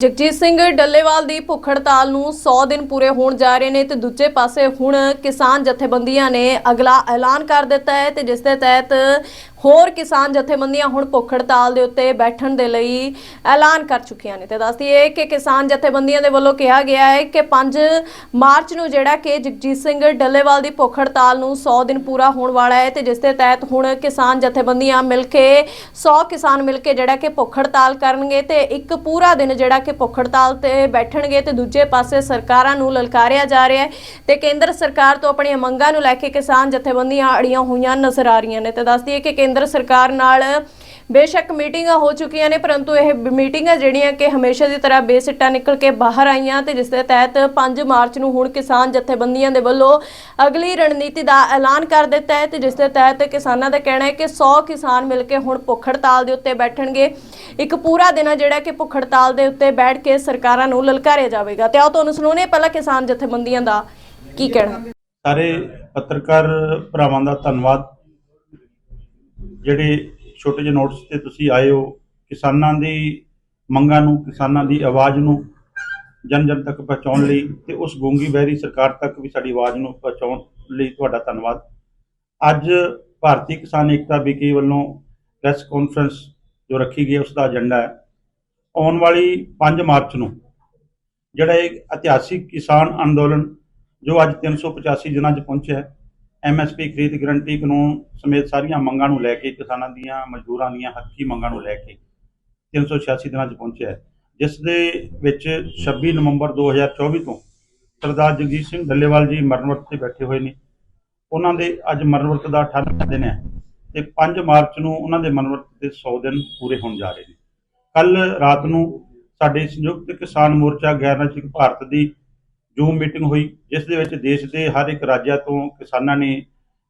ਜਗਜੀਤ ਸਿੰਘ ਡੱਲੇਵਾਲ ਦੀ ਭੁੱਖ ਹੜਤਾਲ ਨੂੰ 100 ਦਿਨ ਪੂਰੇ ਹੋਣ ਜਾ ਰਹੇ ਨੇ ਤੇ ਦੂਜੇ ਪਾਸੇ ਹੁਣ ਕਿਸਾਨ ਜਥੇਬੰਦੀਆਂ ਨੇ ਅਗਲਾ ਐਲਾਨ ਕਰ ਦਿੱਤਾ ਹੈ ਤੇ ਜਿਸ ਦੇ ਤਹਿਤ ਹੋਰ ਕਿਸਾਨ ਜਥੇਬੰਦੀਆਂ ਹੁਣ ਭੁੱਖ ਹੜਤਾਲ ਦੇ ਉੱਤੇ ਬੈਠਣ ਦੇ ਲਈ ਐਲਾਨ ਕਰ ਚੁੱਕੀਆਂ ਨੇ। ਤੇ ਦੱਸਦੀ ਹੈ ਕਿ ਕਿਸਾਨ ਜਥੇਬੰਦੀਆਂ ਦੇ ਵੱਲੋਂ ਕਿਹਾ ਗਿਆ ਹੈ ਕਿ 5 ਮਾਰਚ ਨੂੰ ਜਿਹੜਾ ਕਿ ਜਗਜੀਤ ਸਿੰਘ ਡੱਲੇਵਾਲ ਦੀ ਭੁੱਖ ਹੜਤਾਲ ਨੂੰ 100 ਦਿਨ ਪੂਰਾ ਹੋਣ ਵਾਲਾ ਹੈ ਤੇ ਜਿਸ ਦੇ ਤਹਿਤ ਹੁਣ ਕਿਸਾਨ ਜਥੇਬੰਦੀਆਂ ਮਿਲ ਕੇ 100 ਕਿਸਾਨ ਮਿਲ ਕੇ ਜਿਹੜਾ ਕਿ ਭੁੱਖ ਹੜਤਾਲ ਕਰਨਗੇ ਤੇ ਇੱਕ ਪੂਰਾ ਦਿਨ ਜਿਹੜਾ ਕਿ ਭੁੱਖ ਹੜਤਾਲ ਤੇ ਬੈਠਣਗੇ ਤੇ ਦੂਜੇ ਪਾਸੇ ਸਰਕਾਰਾਂ ਨੂੰ ਲਲਕਾਰਿਆ ਜਾ ਰਿਹਾ ਹੈ ਤੇ ਕੇਂਦਰ ਸਰਕਾਰ ਤੋਂ ਆਪਣੀਆਂ ਮੰਗਾਂ ਨੂੰ ਲੈ ਕੇ ਕਿਸਾਨ ਜਥੇਬੰਦੀਆਂ ਅੜੀਆਂ ਹੋਈਆਂ ਨਜ਼ਰ ਆ ਰਹੀਆਂ ਨੇ। ਤੇ ਦੱਸਦੀ ਹੈ ਕਿ ਕੇਂਦਰ ਸਰਕਾਰ ਨਾਲ ਬੇਸ਼ੱਕ ਮੀਟਿੰਗਾਂ ਹੋ ਚੁੱਕੀਆਂ ਨੇ, ਪਰੰਤੂ ਇਹ ਮੀਟਿੰਗਾਂ ਜਿਹੜੀਆਂ ਕਿ ਹਮੇਸ਼ਾ ਦੀ ਤਰ੍ਹਾਂ ਬੇਸਿੱਟਾ ਨਿਕਲ ਕੇ ਬਾਹਰ ਆਈਆਂ ਤੇ ਜਿਸ ਦੇ ਤਹਿਤ 5 ਮਾਰਚ ਨੂੰ ਹੁਣ ਕਿਸਾਨ ਜਥੇਬੰਦੀਆਂ ਦੇ ਵੱਲੋਂ ਅਗਲੀ ਰਣਨੀਤੀ ਦਾ ਐਲਾਨ ਕਰ ਦਿੱਤਾ ਹੈ ਤੇ ਜਿਸ ਦੇ ਤਹਿਤ ਕਿਸਾਨਾਂ ਦਾ ਕਹਿਣਾ ਹੈ ਕਿ 100 ਕਿਸਾਨ ਮਿਲ ਕੇ ਹੁਣ ਭੁੱਖ ਹੜਤਾਲ ਦੇ ਉੱਤੇ ਬੈਠਣਗੇ। ਇੱਕ ਪੂਰਾ ਦਿਨ ਜਿਹੜਾ ਕਿ ਭੁੱਖ ਹੜਤਾਲ ਦੇ ਉੱਤੇ ਬੈਠ ਕੇ ਸਰਕਾਰਾਂ ਨੂੰ ਲਲਕਾਰਿਆ ਜਾਵੇਗਾ। ਤੇ ਆਓ ਤੁਹਾਨੂੰ ਸੁਣਾਉਂਦੇ ਪਹਿਲਾਂ ਕਿਸਾਨ ਜਥੇਬੰਦੀਆਂ ਦਾ ਕੀ ਕਹਿਣਾ। ਸਾਰੇ ਪੱਤਰਕਾਰ ਭਰਾਵਾਂ ਦਾ ਧੰਨਵਾਦ। ਜਿਹੜੇ ਛੋਟੇ ਜਿਹੇ ਨੋਟਿਸ ਤੇ ਤੁਸੀਂ ਆਏ ਹੋ ਕਿਸਾਨਾਂ ਦੀ ਮੰਗਾਂ ਨੂੰ ਕਿਸਾਨਾਂ ਦੀ ਆਵਾਜ਼ ਨੂੰ ਜਨ ਜਨ ਤੱਕ ਪਹੁੰਚਾਉਣ ਲਈ ਤੇ ਉਸ ਗੂੰਗੀ ਬਹਿਰੀ ਸਰਕਾਰ ਤੱਕ ਵੀ ਸਾਡੀ ਆਵਾਜ਼ ਨੂੰ ਪਹੁੰਚਾਉਣ ਲਈ ਤੁਹਾਡਾ ਧੰਨਵਾਦ। ਅੱਜ ਭਾਰਤੀ ਕਿਸਾਨ ਏਕਤਾ ਵਿਕੀ ਵੱਲੋਂ ਪ੍ਰੈਸ ਕਾਨਫਰੰਸ ਜੋ ਰੱਖੀ ਗਈ ਹੈ, ਉਸ ਦਾ ਏਜੰਡਾ ਹੈ। ਆਉਣ ਵਾਲੀ 5 ਮਾਰਚ ਨੂੰ ਜਿਹੜਾ ਇੱਕ ਇਤਿਹਾਸਿਕ ਕਿਸਾਨ ਅੰਦੋਲਨ ਜੋ ਅੱਜ 385 ਦਿਨਾਂ 'ਚ ਪਹੁੰਚਿਆ ਐਮਐਸਪੀ ਖਰੀਦ ਗਰੰਟੀ ਕਾਨੂੰਨ ਸਮੇਤ ਸਾਰੀਆਂ ਮੰਗਾਂ ਨੂੰ ਲੈ ਕੇ, ਕਿਸਾਨਾਂ ਦੀਆਂ ਮਜ਼ਦੂਰਾਂ ਦੀਆਂ ਹੱਕੀ ਮੰਗਾਂ ਨੂੰ ਲੈ ਕੇ 386 ਦਿਨਾਂ 'ਚ ਪਹੁੰਚਿਆ ਹੈ। ਜਿਸ ਦੇ ਵਿੱਚ 26 ਨਵੰਬਰ 2024 ਤੋਂ ਸਰਦਾਰ ਜਗਜੀਤ ਸਿੰਘ ਡੱਲੇਵਾਲ ਜੀ ਮਰਨਵਰਤ ਤੇ ਬੈਠੇ ਹੋਏ ਨੇ। ਉਹਨਾਂ ਦੇ ਅੱਜ ਮਰਨਵਰਤ ਦਾ 18ਵਾਂ ਦਿਨ ਹੈ ਤੇ 5 ਮਾਰਚ ਨੂੰ ਉਹਨਾਂ ਦੇ ਮਰਨਵਰਤ ਦੇ 100 ਦਿਨ ਪੂਰੇ ਹੋਣ ਜਾ ਰਹੇ ਨੇ। ਕੱਲ ਰਾਤ ਨੂੰ ਸਾਡੇ ਸੰਯੁਕਤ ਕਿਸਾਨ ਮੋਰਚਾ ਗੈਰ ਰਾਜਨੀਤਿਕ ਭਾਰਤ ਦੀ ਜ਼ੂਮ ਮੀਟਿੰਗ ਹੋਈ, ਜਿਸ ਦੇ ਵਿੱਚ ਦੇਸ਼ ਦੇ ਹਰ ਇੱਕ ਰਾਜਾਂ ਤੋਂ ਕਿਸਾਨਾਂ ਨੇ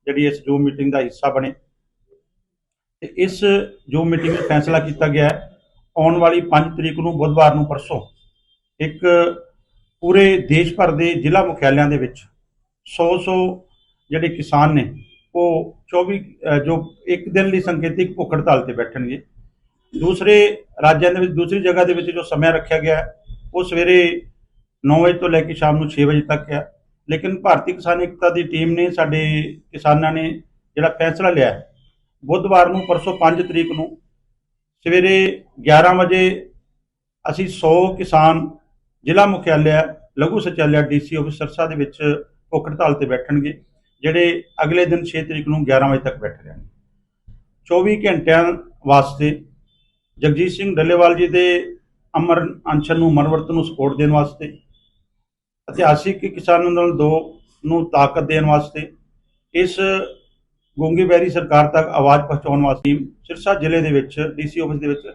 ਜਿਹੜੀ ਇਸ ਜ਼ੂਮ ਮੀਟਿੰਗ ਦਾ ਹਿੱਸਾ ਬਣੇ। ਤੇ ਇਸ ਜ਼ੂਮ ਮੀਟਿੰਗ ਵਿੱਚ ਫੈਸਲਾ ਕੀਤਾ ਗਿਆ ਆਉਣ ਵਾਲੀ 5 ਤਰੀਕ ਨੂੰ ਬੁੱਧਵਾਰ ਨੂੰ ਪਰਸੋਂ, ਇੱਕ ਪੂਰੇ ਦੇਸ਼ ਭਰ ਦੇ ਜ਼ਿਲ੍ਹਾ ਮੁਖਿਆਲਿਆਂ ਦੇ ਵਿੱਚ 100-100 ਜਿਹੜੇ ਕਿਸਾਨ ਨੇ, ਉਹ 24 ਜੋ ਇੱਕ ਦਿਨ ਲਈ ਸੰਕੇਤਿਕ ਭੁੱਖ ਹੜਤਾਲ ਤੇ ਬੈਠਣਗੇ। ਦੂਸਰੇ ਰਾਜਾਂ ਦੇ ਵਿੱਚ, ਦੂਸਰੀ ਜਗ੍ਹਾ ਦੇ ਵਿੱਚ ਜੋ ਸਮਾਂ ਰੱਖਿਆ ਗਿਆ ਉਹ ਸਵੇਰੇ 9 ਵਜੇ ਤੋਂ ਲੈ ਕੇ ਸ਼ਾਮ ਨੂੰ 6 ਵਜੇ ਤੱਕ ਆ। ਲੇਕਿਨ ਭਾਰਤੀ ਕਿਸਾਨ ਏਕਤਾ ਦੀ ਟੀਮ ਨੇ ਸਾਡੇ ਕਿਸਾਨਾਂ ਨੇ ਜਿਹੜਾ ਫੈਸਲਾ ਲਿਆ ਬੁੱਧਵਾਰ ਨੂੰ ਪਰਸੋਂ 5 ਤਰੀਕ ਨੂੰ ਸਵੇਰੇ 11 ਵਜੇ ਅਸੀਂ 100 ਕਿਸਾਨ ਜ਼ਿਲ੍ਹਾ ਮੁਖਿਆਲਿਆ, ਲਘੂ ਸਚਾਲਿਆ ਡੀਸੀ ਆਫਿਸ ਸਰਸਾ ਦੇ ਵਿੱਚ ਭੁੱਖ ਹੜਤਾਲ ਤੇ ਬੈਠਣਗੇ, ਜਿਹੜੇ ਅਗਲੇ ਦਿਨ 6 ਤਰੀਕ ਨੂੰ 11 ਵਜੇ ਤੱਕ ਬੈਠ ਰਹਿਣਗੇ। 24 ਘੰਟਿਆਂ ਵਾਸਤੇ ਜਗਜੀਤ ਸਿੰਘ ਡੱਲੇਵਾਲ ਜੀ ਦੇ ਅਮਰ ਅਨਸ਼ਨ ਨੂੰ ਮਨਵਰਤ ਨੂੰ ਸਪੋਰਟ ਦੇਣ ਵਾਸਤੇ ਇਤਿਹਾਸਿਕ ਕਿਸਾਨ ਅੰਦੋਲਨ 2 ਨੂੰ ਤਾਕਤ ਦੇਣ ਵਾਸਤੇ, ਇਸ ਗੂੰਗੀ ਬੈਰੀ ਸਰਕਾਰ ਤੱਕ ਆਵਾਜ਼ ਪਹੁੰਚਾਉਣ ਵਾਸਤੇ ਸਿਰਸਾ ਜ਼ਿਲ੍ਹੇ ਦੇ ਵਿੱਚ ਡੀਸੀ ਆਫਿਸ ਦੇ ਵਿੱਚ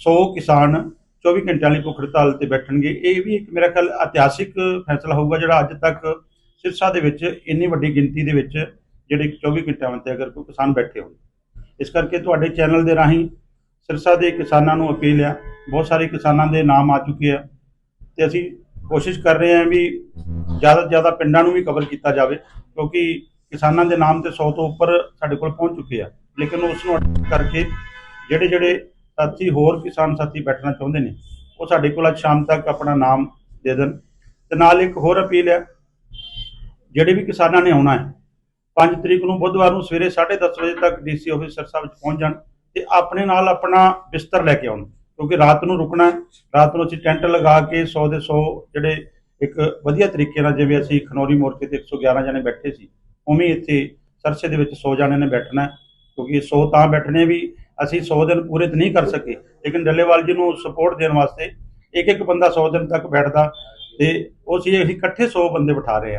100 ਕਿਸਾਨ 24 ਘੰਟਿਆਂ ਲਈ ਭੁੱਖ ਹੜਤਾਲ ਤੇ ਬੈਠਣਗੇ। ਇਹ ਵੀ ਇੱਕ ਮੇਰਾ ਖਿਆਲ ਇਤਿਹਾਸਿਕ ਫੈਸਲਾ ਹੋਊਗਾ ਜਿਹੜਾ ਅੱਜ ਤੱਕ ਸਿਰਸਾ ਦੇ ਵਿੱਚ ਇੰਨੀ ਵੱਡੀ ਗਿਣਤੀ ਦੇ ਵਿੱਚ ਜਿਹੜੇ 24 ਘੰਟਿਆਂ ਤੇ ਅਗਰ ਕੋਈ ਕਿਸਾਨ ਬੈਠੇ ਹੋਣ। ਇਸ ਕਰਕੇ ਤੁਹਾਡੇ ਚੈਨਲ ਦੇ ਰਾਹੀਂ ਸਿਰਸਾ ਦੇ ਕਿਸਾਨਾਂ ਨੂੰ ਅਪੀਲ ਆ। ਬਹੁਤ ਸਾਰੇ ਕਿਸਾਨਾਂ ਦੇ ਨਾਮ ਆ ਚੁੱਕੇ ਆ ਤੇ ਅਸੀਂ ਕੋਸ਼ਿਸ਼ ਕਰ ਰਹੇ ਹਾਂ ਵੀ ਜ਼ਿਆਦਾ ਤੋਂ ਜ਼ਿਆਦਾ ਪਿੰਡਾਂ ਨੂੰ ਵੀ ਕਵਰ ਕੀਤਾ ਜਾਵੇ, ਕਿਉਂਕਿ ਕਿਸਾਨਾਂ ਦੇ ਨਾਮ ਤੇ 100 ਤੋਂ ਉੱਪਰ ਸਾਡੇ ਕੋਲ ਪਹੁੰਚ ਚੁੱਕੇ ਆ। ਲੇਕਿਨ ਉਸ ਨੂੰ ਅਟੈਚ ਕਰਕੇ ਜਿਹੜੇ ਜਿਹੜੇ ਸਾਥੀ ਹੋਰ ਕਿਸਾਨ ਸਾਥੀ ਬੈਠਣਾ ਚਾਹੁੰਦੇ ਨੇ, ਉਹ ਸਾਡੇ ਕੋਲ ਅੱਜ ਸ਼ਾਮ ਤੱਕ ਆਪਣਾ ਨਾਮ ਦੇ ਦੇਣ। ਤੇ ਨਾਲ ਇੱਕ ਹੋਰ ਅਪੀਲ ਹੈ ਜਿਹੜੇ ਵੀ ਕਿਸਾਨਾਂ ਨੇ ਆਉਣਾ ਹੈ 5 ਤਰੀਕ ਨੂੰ ਬੁੱਧਵਾਰ ਨੂੰ ਸਵੇਰੇ 10:30 ਵਜੇ ਤੱਕ ਡੀਸੀ ਆਫਿਸ ਸਰਸਾ ਵਿੱਚ ਪਹੁੰਚ ਜਾਣ ਤੇ ਆਪਣੇ ਨਾਲ ਆਪਣਾ ਬਿਸਤਰ ਲੈ ਕੇ ਆਉਣ। ਕਿਉਂਕਿ ਰਾਤ ਨੂੰ ਰੁਕਣਾ ਰਾਤ ਨੂੰ ਅਸੀਂ ਟੈਂਟ ਲਗਾ ਕੇ 100 ਦੇ 100 ਜਿਹੜੇ ਇੱਕ ਵਧੀਆ ਤਰੀਕੇ ਨਾਲ ਜਿਵੇਂ ਅਸੀਂ ਖਨੌਰੀ ਮੋਰਚੇ ਤੇ 111 ਜਣੇ ਬੈਠੇ ਸੀ, ਉਵੇਂ ਇੱਥੇ ਸਰਸੇ ਦੇ ਵਿੱਚ 100 ਜਣੇ ਨੇ ਬੈਠਣਾ ਕਿਉਂਕਿ 100 ਤਾਂ ਬੈਠਣੇ ਵੀ ਅਸੀਂ 100 ਦਿਨ ਪੂਰੇ ਤਾਂ ਨਹੀਂ ਕਰ ਸਕੇ, ਲੇਕਿਨ ਡੱਲੇਵਾਲ ਜੀ ਨੂੰ ਸਪੋਰਟ ਦੇਣ ਵਾਸਤੇ ਇੱਕ ਇੱਕ ਬੰਦਾ 100 ਦਿਨ ਤੱਕ ਬੈਠਦਾ ਤੇ ਉਹ ਸੀ ਅਸੀਂ ਇਕੱਠੇ 100 ਬੰਦੇ ਬਿਠਾ ਰਹੇ ਹਾਂ।